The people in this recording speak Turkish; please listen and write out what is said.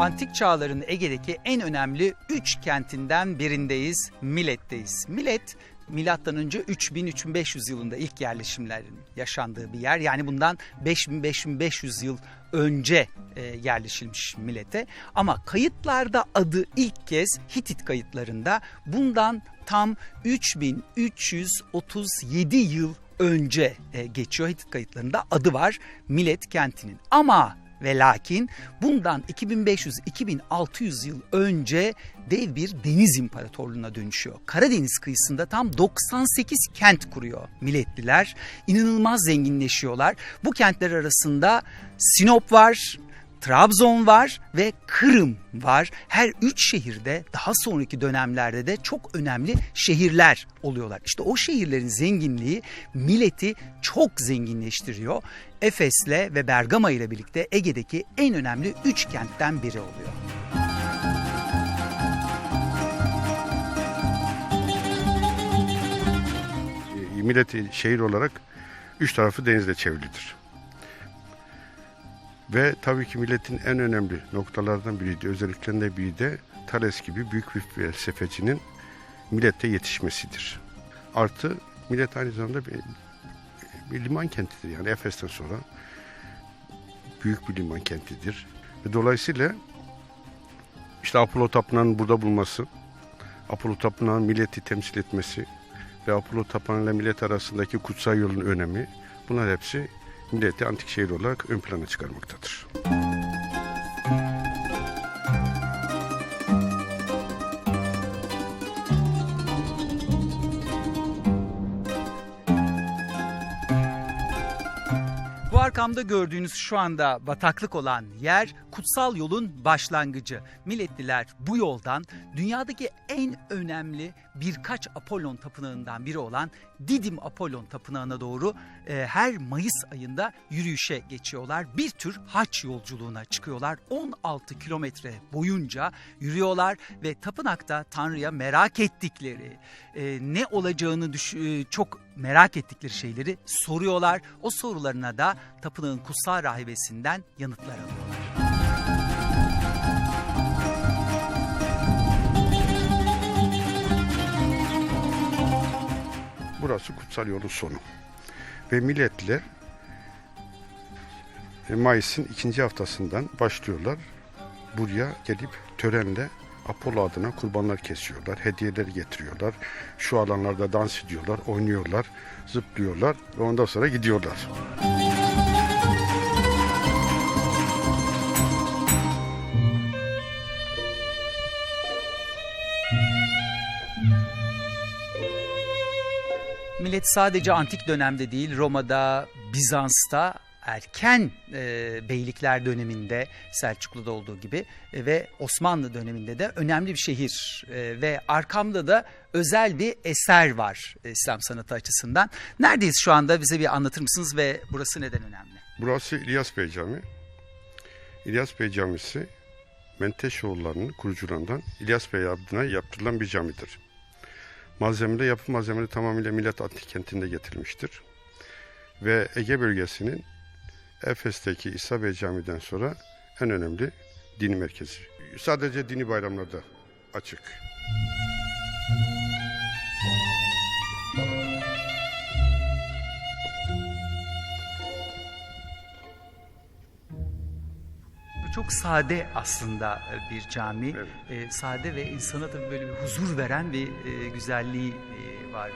Antik çağların Ege'deki en önemli üç kentinden birindeyiz, Milet'teyiz. Milet Milattan önce 3000-3500 yılında ilk yerleşimlerin yaşandığı bir yer. Yani bundan 5000-5500 yıl önce e, yerleşilmiş Milet'e. Ama kayıtlarda adı ilk kez Hitit kayıtlarında bundan tam 3337 yıl önce e, geçiyor Hitit kayıtlarında adı var Milet kentinin. Ama ve lakin bundan 2500-2600 yıl önce dev bir deniz imparatorluğuna dönüşüyor. Karadeniz kıyısında tam 98 kent kuruyor Miletliler. İnanılmaz zenginleşiyorlar. Bu kentler arasında Sinop var, Trabzon var ve Kırım var. Her üç şehirde daha sonraki dönemlerde de çok önemli şehirler oluyorlar. İşte o şehirlerin zenginliği milleti çok zenginleştiriyor. Efes'le ve Bergama ile birlikte Ege'deki en önemli üç kentten biri oluyor. Milleti şehir olarak üç tarafı denizle çevrilidir. Ve tabii ki milletin en önemli noktalardan biri de özelliklerinden biri de Thales gibi büyük bir felsefecinin millette yetişmesidir. Artı millet aynı zamanda bir, bir liman kentidir yani Efes'ten sonra büyük bir liman kentidir. Ve dolayısıyla işte Apollo Tapınağı'nın burada bulması, Apollo Tapınağı'nın milleti temsil etmesi ve Apollo Tapınağı ile millet arasındaki kutsal yolun önemi bunlar hepsi milleti antik şehir olarak ön plana çıkarmaktadır. Bu arkamda gördüğünüz şu anda bataklık olan yer kutsal yolun başlangıcı. Milletliler bu yoldan dünyadaki en önemli birkaç Apollon tapınağından biri olan Didim Apollon tapınağına doğru e, her Mayıs ayında yürüyüşe geçiyorlar. Bir tür haç yolculuğuna çıkıyorlar. 16 kilometre boyunca yürüyorlar ve tapınakta Tanrı'ya merak ettikleri, e, ne olacağını düş- e, çok merak ettikleri şeyleri soruyorlar. O sorularına da tapınağın kutsal rahibesinden yanıtlar alıyorlar. Burası kutsal yolun sonu. Ve milletler e, Mayıs'ın ikinci haftasından başlıyorlar. Buraya gelip törenle Apollo adına kurbanlar kesiyorlar, hediyeler getiriyorlar. Şu alanlarda dans ediyorlar, oynuyorlar, zıplıyorlar ve ondan sonra gidiyorlar. Millet sadece antik dönemde değil Roma'da, Bizans'ta erken e, beylikler döneminde Selçuklu'da olduğu gibi e, ve Osmanlı döneminde de önemli bir şehir E, ve arkamda da özel bir eser var e, İslam sanatı açısından. Neredeyiz şu anda bize bir anlatır mısınız ve burası neden önemli? Burası İlyas Bey Camii. İlyas Bey Camisi Menteşoğulları'nın kurucularından İlyas Bey adına yaptırılan bir camidir. Malzemede yapı malzemeleri tamamıyla Millet Antik kentinde getirilmiştir. Ve Ege bölgesinin Efes'teki İsa Bey Camii'den sonra en önemli dini merkezi. Sadece dini bayramlarda açık. Çok sade aslında bir cami. Evet. E, sade ve insana tabii böyle bir huzur veren bir e, güzelliği e, var.